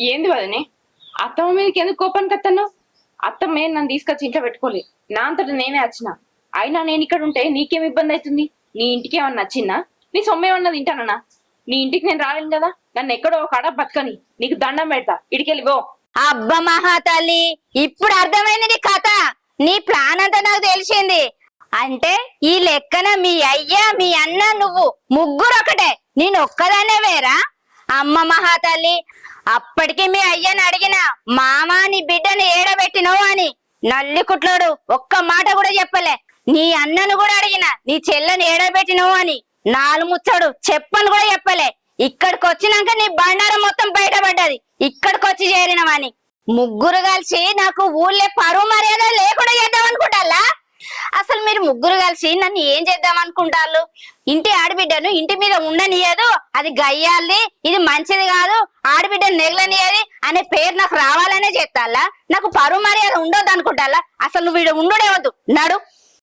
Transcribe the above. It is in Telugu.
ఏంది వదనే? అత్తమ్మ మీదకి ఎందుకు కోపానికి వస్తున్నావు అత్తమ్మ ఏం నన్ను తీసుకొచ్చి ఇంట్లో పెట్టుకోలే. నా అంతటా నేనే వచ్చిన అయినా నేను ఇక్కడ ఉంటే నీకేం ఇబ్బంది అవుతుంది? నీ ఇంటికి ఏమన్నా నచ్చిందా? నీ సొమ్మ ఏమన్నా తింటానన్నా? నీ ఇంటికి నేను రాలేను కదా? నన్ను ఎక్కడో ఒక బతకని. నీకు దండం పెడతా. ఇడికెళ్ళి పో. అబ్బ మహాతల్లి ఇప్పుడు అర్థమైంది నీ కథ. నీ ప్లాన్ అంతా నాకు తెలిసింది. అంటే ఈ లెక్కన మీ అయ్య మీ అన్న నువ్వు ముగ్గురు ఒకటే నేను ఒక్కదానే వేరా? అమ్మ మహాతల్లి అప్పటికి మీ అయ్యని అడిగిన మామ నీ బిడ్డని ఏడబెట్టినవు అని. నల్లి కుట్లోడు ఒక్క మాట కూడా చెప్పలే. నీ అన్నను కూడా అడిగిన నీ చెల్లని ఏడబెట్టినవు అని. నాలుగు ముచ్చడు చెప్పని కూడా చెప్పలే. ఇక్కడికి వచ్చినాక నీ బండారం మొత్తం బయటపడ్డది. ఇక్కడికి వచ్చి చేరినవని. ముగ్గురు కలిసి నాకు ఊళ్ళే పరువు మర్యాద లేకుండా అసలు మీరు ముగ్గురు కలిసి నన్ను ఏం చేద్దాం అనుకుంటారు? ఇంటి ఆడబిడ్డను ఇంటి మీద ఉండనియదు. అది గయ్యాలి ఇది మంచిది కాదు. ఆడబిడ్డను నెగలనియది అనే పేరు నాకు రావాలనే చేస్తాలా నాకు పరువు మర్యాద ఉండొద్దు అనుకుంటాలా అసలు నువ్వు వీడు ఉండుడే వద్దు. నడు.